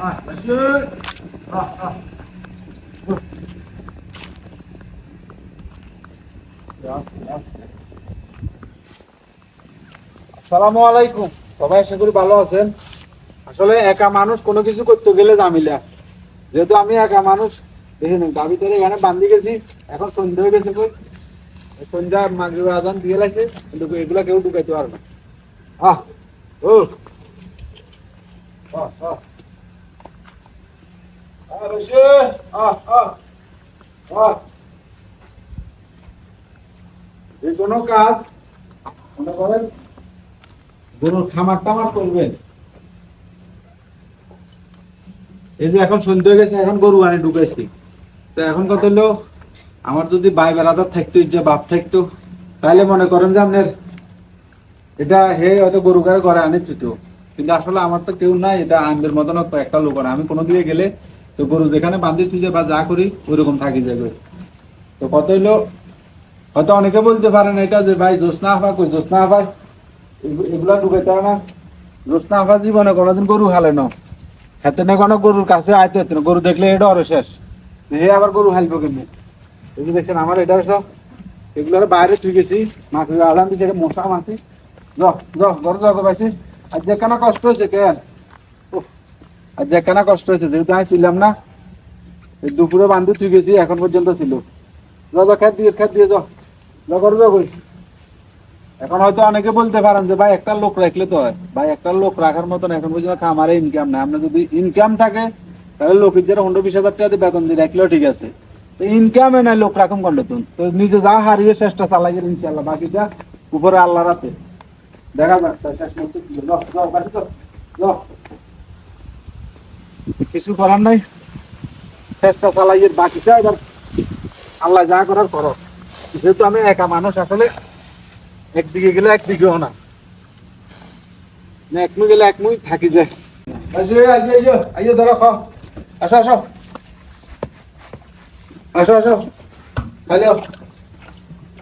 Monsieur. Ah, ah. আসসালামু আলাইকুম। সবাই আশা করি ভালো আছেন। আসলে একা মানুষ কোনো কিছু করতে গেলে জামিলা যেহেতু আমি একা মানুষ দেখেন গাবিটারে এখানে বান্ধি গেছি এখন সন্ধ্যা হয়ে গেছে কই? সন্ধ্যা মাগরিব আজান দিয়ে লাগছে কিন্তু এগুলা কেউ ঢুকাইতে পারবে আহ ও আহ আহ আহ বসে আহ আহ আহ যে কোনো কাজ মনে করেন গরুর খামার টামার করবেন এই যে এখন গেছে এখন গরু আনে তো এখন কত হলো আমার যদি ভাই বেড়াদার থাকতো যে বাপ থাকতো তাহলে মনে করেন যে আপনার এটা হে হয়তো গরু গাড়ি ঘরে আনে কিন্তু আসলে আমার তো কেউ নাই এটা আনদের মতন একটা লোক আমি কোনো দিকে গেলে তো গরু যেখানে বান্ধি তুই বা যা করি, ওইরকম থাকি যাবে। তো কত হইল? হয়তো অনেকে বলতে পারেন এটা যে, ভাই জোসনা হাফা কই জোসনা হাফা এগুলা ঢুকাইতে পারে না। জোসনা হাফা জীবনে কোনোদিন গরু হালে না। হাতে না কোনো গরুর কাছে আইতে হতো না। গরু দেখলে এটা আরও শেষ। হে আবার গরু হালবো কেমনি? এই যে দেখছেন আমার এটা সব এগুলোর বাইরে তুই গেছি। মাকে আলাম দিছে, মশা মাছি য য, ঘর যাও পাইছি আজ যে কেন কষ্ট হয়েছে কেন? আজ যে কেন কষ্ট হয়েছে, যেহেতু আমি ছিলাম না দুপুরে বান্ধি তুই গেছি, এখন পর্যন্ত ছিল। য য খেত দিয়ে খেত দিয়ে য। য যাও কই এখন হয়তো অনেকে বলতে পারেন যে, ভাই, একটা লোক রাখলে তো হয়। ভাই, একটা লোক রাখার মতন এখন পর্যন্ত খামারে ইনকাম নাই। আপনার যদি ইনকাম থাকে, তাহলে লোকের যারা পনেরো বিশ হাজার টাকা বেতন দিয়ে রাখলেও ঠিক আছে। তো ইনকামে নাই, লোক রাখুন কন্ড তো। নিজে যা হারিয়ে চেষ্টা চালাই ইনশাল্লাহ বাকিটা উপরে আল্লাহ রাতে দেখা যাক, শেষ মুহূর্তে কি হলো। যাও, যাও, বাড়ি যাও, যাও। কিছু করার নাই। চেষ্টা চালাই এর বাকিটা এবার আল্লাহ যা করার করো। যেহেতু আমি একা মানুষ, আসলে একদিকে গেলে একদিকেও না। একমু গেলে একমুই থাকি যায় ধরো খাও আসো আসো। আসো আসো। খালি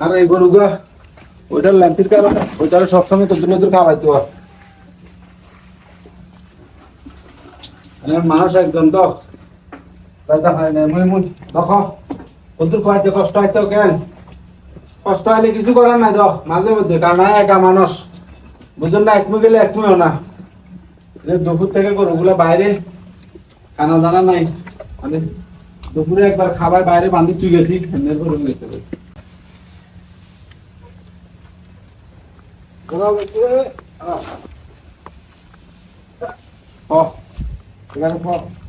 আর, এই গরুগা, ওইটার ল্যাম্পির কারণে ওইটার সবসময় কদ্দুর কদ্দুর খাওয়াইতে হয়। মানুষ একজন তো দাদা হয় না মুই মুই দেখো কদ্দুর খাওয়াইতে কষ্ট হয়েছে কেন কষ্ট হলে কিছু করার নাই তো মাঝে মধ্যে কারণ একা মানুষ। বুঝুন না একমু গেলে একমুও না। দুপুর থেকে গরুগুলো বাইরে খানা দানা নাই। মানে দুপুরে একবার খাবার বাইরে বান্ধি চুই গেছি গরু গেছে গরু গেছে, আহ। হ, এখানে হ।